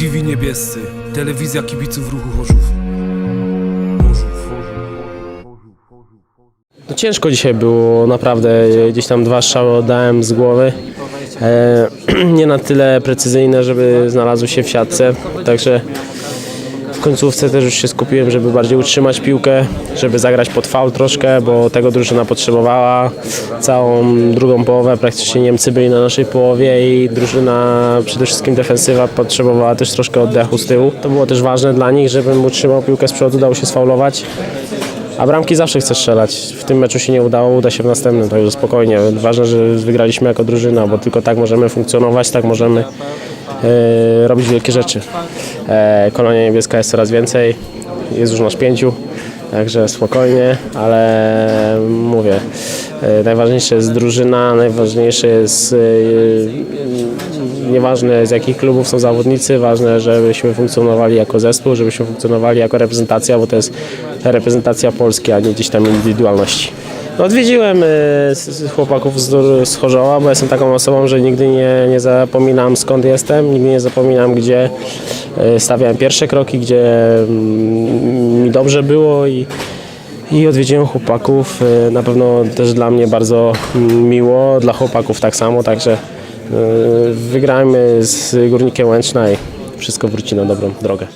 TV Niebiescy, telewizja kibiców ruchu Chorzów. No ciężko dzisiaj było, naprawdę. Gdzieś tam dwa strzały oddałem z głowy. E, nie na tyle precyzyjne, żeby znalazły się w siatce. Także w końcówce też już się skupiłem, żeby bardziej utrzymać piłkę, żeby zagrać pod faul troszkę, bo tego drużyna potrzebowała. Całą drugą połowę praktycznie Niemcy byli na naszej połowie i drużyna, przede wszystkim defensywa, potrzebowała też troszkę oddechu z tyłu. To było też ważne dla nich, żebym utrzymał piłkę z przodu, dał się sfaulować. A bramki zawsze chcę strzelać. W tym meczu się nie udało, uda się w następnym, także spokojnie. Ważne, że wygraliśmy jako drużyna, bo tylko tak możemy funkcjonować, tak możemy e, robić wielkie rzeczy. E, kolonia niebieska jest coraz więcej, jest już nasz pięciu, także spokojnie, ale mówię, e, najważniejsze jest drużyna, najważniejsze jest e, nieważne z jakich klubów są zawodnicy, ważne, żebyśmy funkcjonowali jako zespół, żebyśmy funkcjonowali jako reprezentacja, bo to jest reprezentacja Polski, a nie gdzieś tam indywidualności. Odwiedziłem z chłopaków z, z bo jestem taką osobą, że nigdy nie, nie zapominam skąd jestem, nigdy nie zapominam gdzie y, stawiałem pierwsze kroki, gdzie mm, mi dobrze było i, i odwiedziłem chłopaków. y, Na pewno też dla mnie bardzo miło, dla chłopaków tak samo, także wygrajmy z Górnikiem Łęczna i wszystko wróci na dobrą drogę.